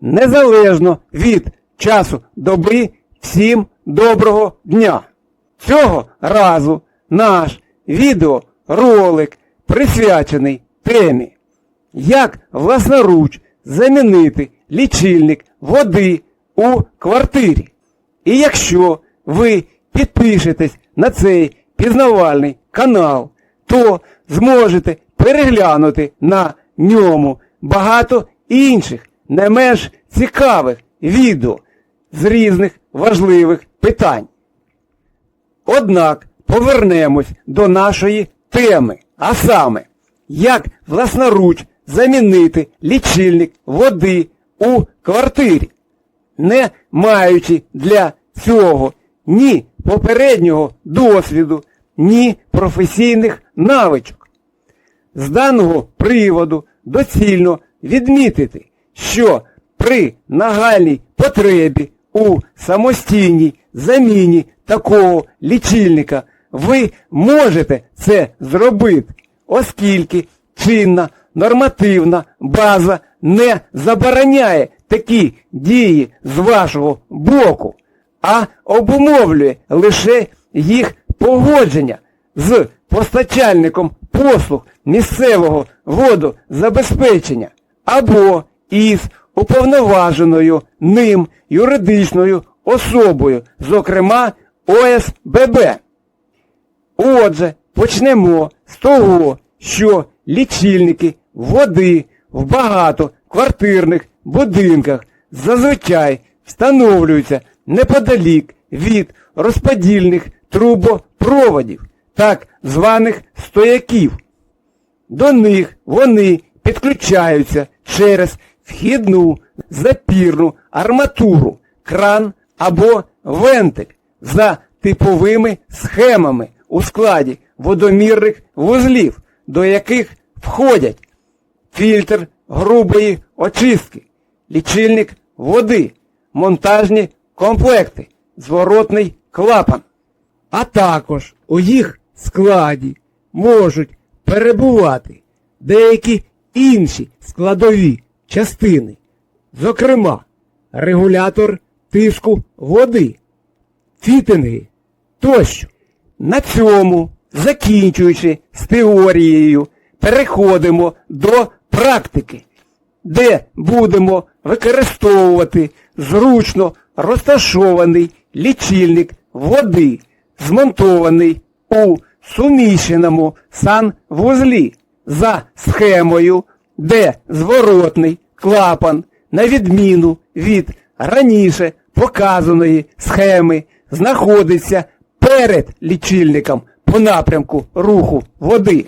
незалежно від часу доби всім доброго дня. Цього разу наш відеоролик присвячений темі, як власноруч замінити лічильник води у квартирі. І якщо ви підпишетесь на цей пізнавальний канал, то зможете переглянути на ньому багато інших не менш цікавих відео з різних важливих питань. Однак повернемось до нашої теми, а саме, як власноруч замінити лічильник води у квартирі, не маючи для цього ні попереднього досвіду, ні професійних навичок. З даного приводу доцільно відмітити, що при нагальній потребі у самостійній заміні такого лічильника ви можете це зробити, оскільки чинна нормативна база не забороняє такі дії з вашого боку, а обумовлює лише їх погодження з постачальником послуг місцевого водозабезпечення або із уповноваженою ним юридичною особою, зокрема ОСББ. Отже, почнемо з того, що лічильники води в багатоквартирних будинках зазвичай встановлюються неподалік від розподільних трубопроводів, так званих стояків. До них вони підключаються через вхідну запірну арматуру, кран або вентиль за типовими схемами у складі водомірних вузлів, до яких входять фільтр грубої очистки, лічильник води, монтажні комплекти, зворотний клапан. А також у їх складі можуть перебувати деякі інші складові частини, зокрема, регулятор тиску води, фітинги тощо. На цьому, закінчуючи з теорією, переходимо до практики, де будемо використовувати зручно розташований лічильник води, змонтований у суміщеному санвузлі за схемою, де зворотний клапан, на відміну від раніше показаної схеми, знаходиться перед лічильником по напрямку руху води.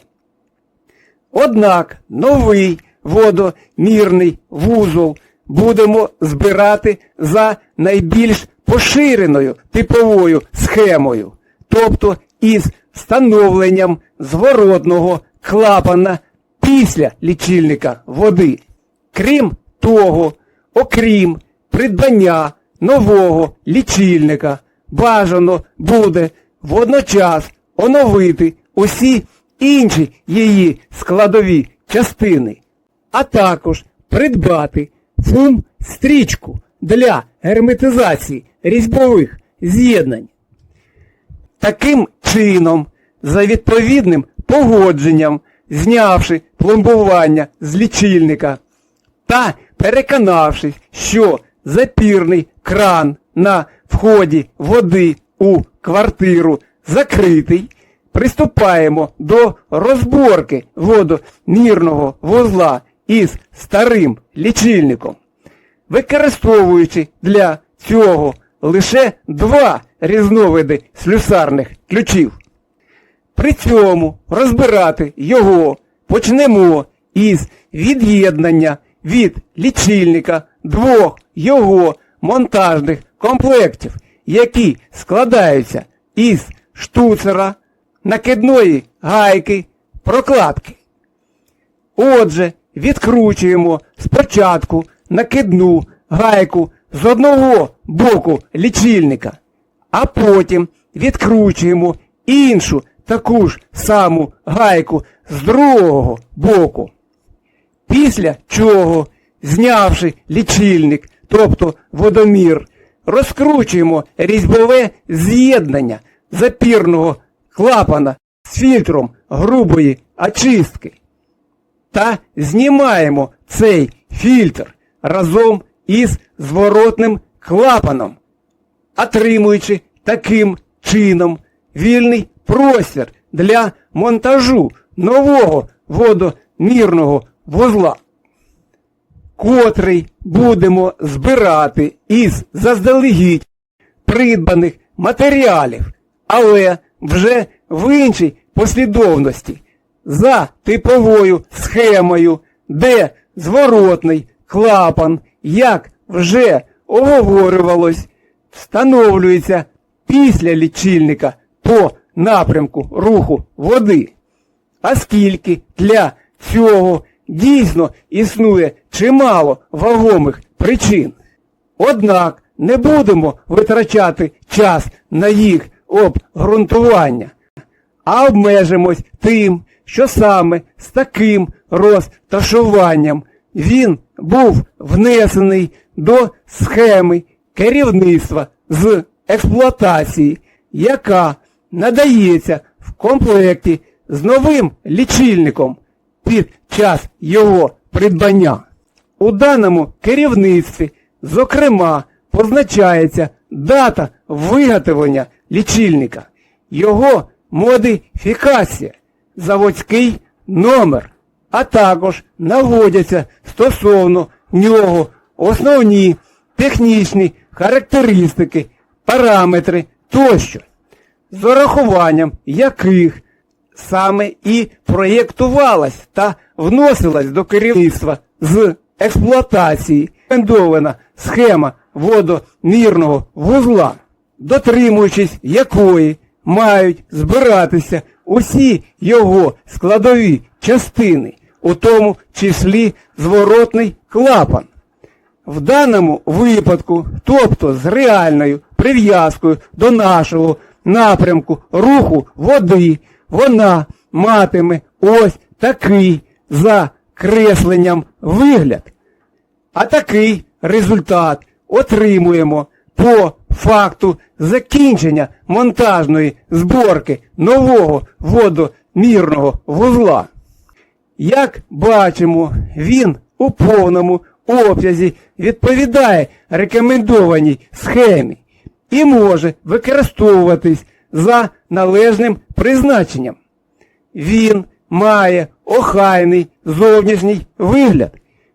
Однак новий водомірний вузол будемо збирати за найбільш поширеною типовою схемою, тобто із встановленням зворотного клапана після лічильника води. Крім того, окрім придбання нового лічильника, бажано буде водночас оновити усі інші її складові частини, а також придбати фум-стрічку для герметизації різьбових з'єднань. Таким чином, за відповідним погодженням, знявши пломбування з лічильника та переконавшись, що запірний кран на вході води у квартиру закритий, приступаємо до розборки водомірного вузла із старим лічильником, використовуючи для цього лише два різновиди слюсарних ключів. При цьому розбирати його почнемо із від'єднання від лічильника двох його монтажних комплектів, які складаються із штуцера, накидної гайки, прокладки. Отже, відкручуємо спочатку накидну гайку з одного боку лічильника, а потім відкручуємо іншу таку ж саму гайку з другого боку. Після чого знявши лічильник, тобто водомір, розкручуємо різьбове з'єднання запірного клапана з фільтром грубої очистки та знімаємо цей фільтр разом із зворотним клапаном, отримуючи таким чином вільний простір для монтажу нового водомірного вузла, котрий будемо збирати із заздалегідь придбаних матеріалів, але вже в іншій послідовності за типовою схемою, де зворотний клапан, як вже оговорювалось, встановлюється після лічильника по напрямку руху води. Оскільки для цього дійсно існує чимало вагомих причин. Однак не будемо витрачати час на їх обґрунтування, а обмежимось тим, що саме з таким розташуванням він був внесений до схеми керівництва з експлуатації, яка надається в комплекті з новим лічильником під час його придбання. У даному керівництві, зокрема, позначається дата виготовлення лічильника, його модифікація, заводський номер, а також наводяться стосовно нього основні технічні характеристики, параметри тощо, з урахуванням яких саме і проєктувалась та вносилась до керівництва з експлуатації рекомендована схема водомірного вузла, дотримуючись якої мають збиратися усі його складові частини, у тому числі зворотний клапан. В даному випадку, тобто з реальною прив'язкою до нашого напрямку руху води, вона матиме ось такий за кресленням вигляд. А такий результат отримуємо по факту закінчення монтажної зборки нового водомірного вузла. Як бачимо, він у повному обсязі відповідає рекомендованій схемі і може використовуватись за належним призначенням. Він має охайний зовнішній вигляд.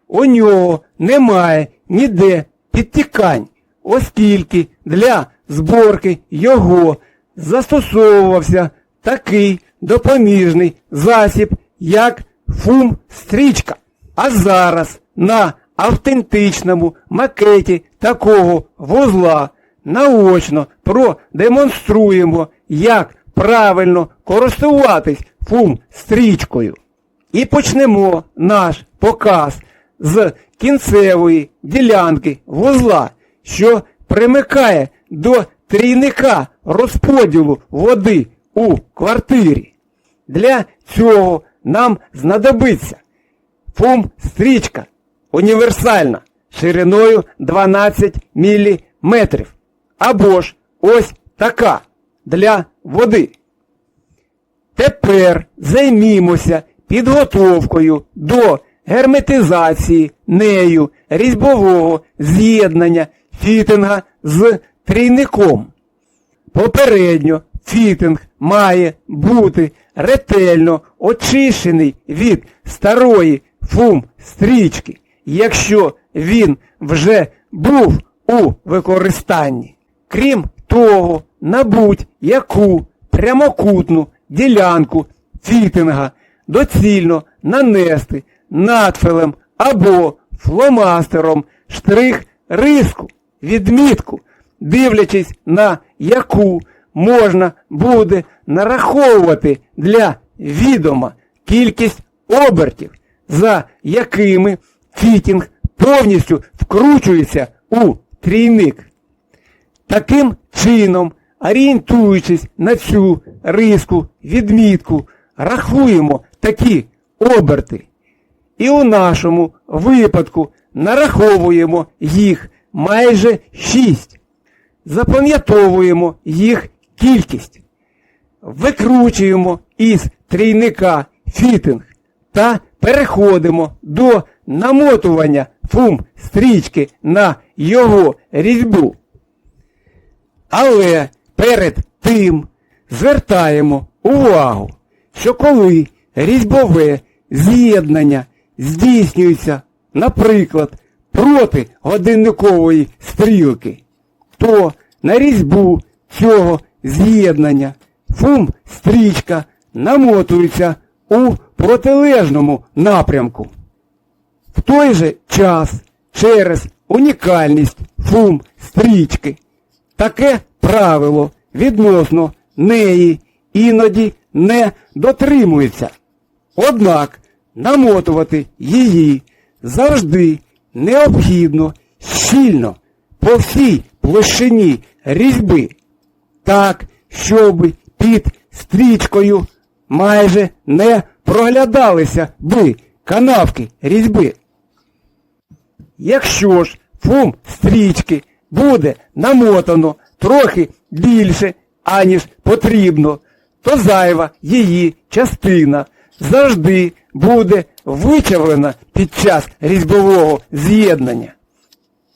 У нього немає ніде підтікань, оскільки для зборки його застосовувався такий допоміжний засіб, як фум-стрічка. А зараз на автентичному макеті такого вузла наочно продемонструємо, як правильно користуватись фум-стрічкою. І почнемо наш показ з кінцевої ділянки вузла, що примикає до трійника розподілу води у квартирі. Для цього нам знадобиться фум-стрічка універсальна шириною 12 мм. Або ж ось така для води. Тепер займімося підготовкою до герметизації нею різьбового з'єднання фітинга з трійником. Попередньо фітинг має бути ретельно очищений від старої фум-стрічки, якщо він вже був у використанні. Крім того, на будь-яку прямокутну ділянку фітинга доцільно нанести надфилем або фломастером штрих риску, відмітку, дивлячись на яку можна буде нараховувати для відома кількість обертів, за якими фітінг повністю вкручується у трійник. Таким чином, орієнтуючись на цю риску відмітку, рахуємо такі оберти. І у нашому випадку нараховуємо їх майже 6. Запам'ятовуємо їх кількість. Викручуємо із трійника фітинг та переходимо до намотування фум стрічки на його різьбу. Але перед тим звертаємо увагу, що коли різьбове з'єднання здійснюється, наприклад, проти годинникової стрілки, то на різьбу цього з'єднання фум стрічка намотується у протилежному напрямку. В той же час через унікальність фум стрічки таке правило відносно неї іноді не дотримується. Однак намотувати її завжди необхідно щільно по всій площині різьби, так, щоб під стрічкою майже не проглядалися би канавки різьби. Якщо ж фум стрічки буде намотано трохи більше, аніж потрібно, то зайва її частина завжди буде вичавлена під час різьбового з'єднання.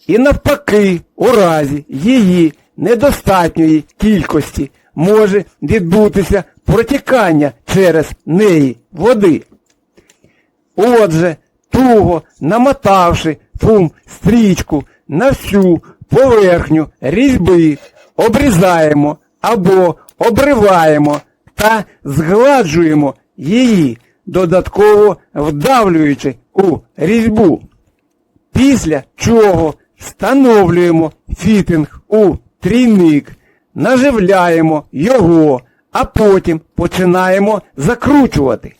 І навпаки, у разі її недостатньої кількості може відбутися протікання через неї води. Отже, туго намотавши фум стрічку на всю поверхню різьби, обрізаємо або обриваємо та згладжуємо її, додатково вдавлюючи у різьбу. Після чого встановлюємо фітинг у трійник, наживляємо його, а потім починаємо закручувати.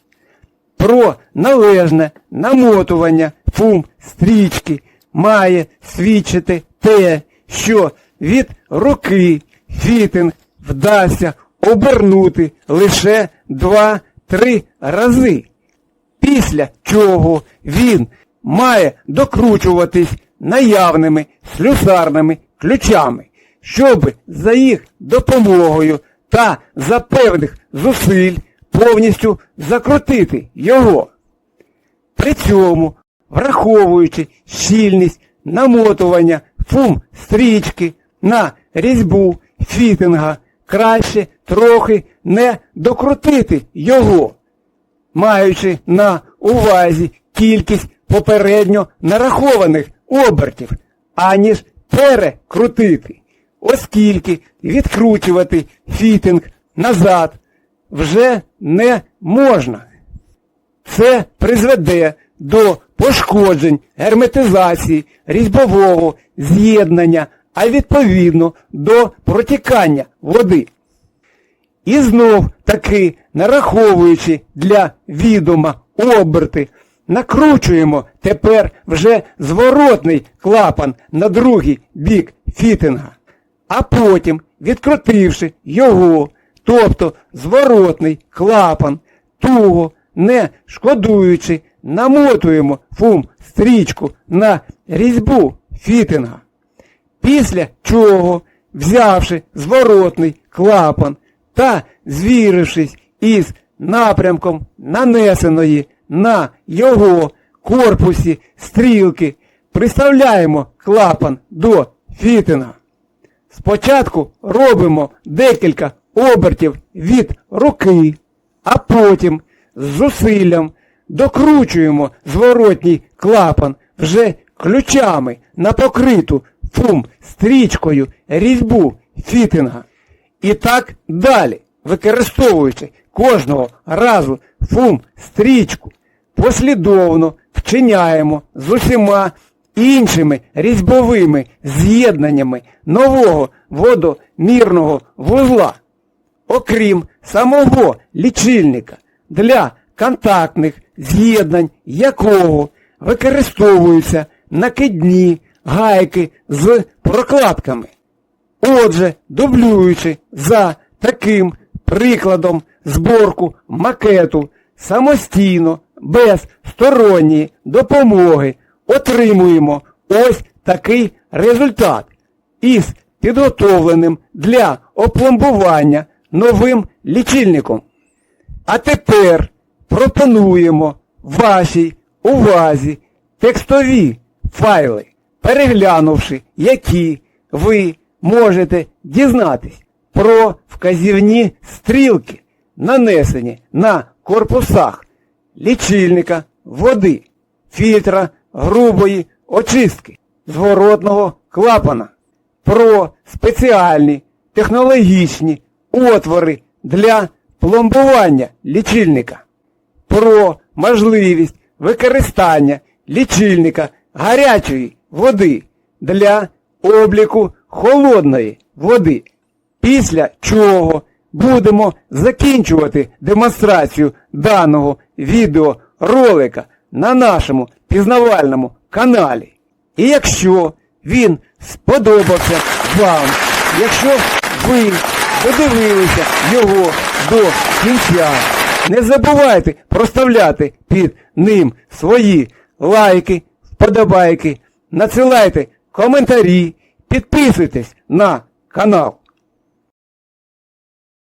Про належне намотування фум стрічки має свідчити те, що від руки фітинг вдасться обернути лише 2-3 рази. Після чого він має докручуватись наявними слюсарними ключами, щоб за їх допомогою та за певних зусиль повністю закрутити його. При цьому, враховуючи щільність намотування фум стрічки на різьбу фітинга, краще трохи не докрутити його, маючи на увазі кількість попередньо нарахованих обертів, аніж перекрутити, оскільки відкручувати фітинг назад вже не можна. Це призведе до пошкоджень герметизації різьбового з'єднання, а відповідно до протікання води. І знов таки, нараховуючи для відома оберти, накручуємо тепер вже зворотний клапан на другий бік фітинга, а потім, відкрутивши його, тобто зворотний клапан, туго, не шкодуючи, намотуємо фум стрічку на різьбу фітинга. Після чого, взявши зворотний клапан та звірившись із напрямком нанесеної на його корпусі стрілки, приставляємо клапан до фітинга. Спочатку робимо декілька обертів від руки, а потім з зусиллям докручуємо зворотній клапан вже ключами на покриту фум стрічкою різьбу фітинга. І так далі, використовуючи кожного разу фум стрічку, послідовно вчиняємо з усіма іншими різьбовими з'єднаннями нового водомірного вузла. Окрім самого лічильника, для контактних з'єднань якого використовуються накидні гайки з прокладками. Отже, дублюючи за таким прикладом зборку макету самостійно, без сторонньої допомоги отримуємо ось такий результат із підготовленим для опломбування новим лічильником. А тепер пропонуємо вашій увазі текстові файли, переглянувши які ви можете дізнатись про вказівні стрілки, нанесені на корпусах лічильника води, фільтра грубої очистки, зворотного клапана, про спеціальні технологічні отвори для пломбування лічильника, про можливість використання лічильника гарячої води для обліку холодної води. Після чого будемо закінчувати демонстрацію даного відеоролика на нашому пізнавальному каналі. І якщо він сподобався вам, якщо ви подивилися його до кінця, не забувайте проставляти під ним свої лайки, вподобайки, надсилайте коментарі, підписуйтесь на канал.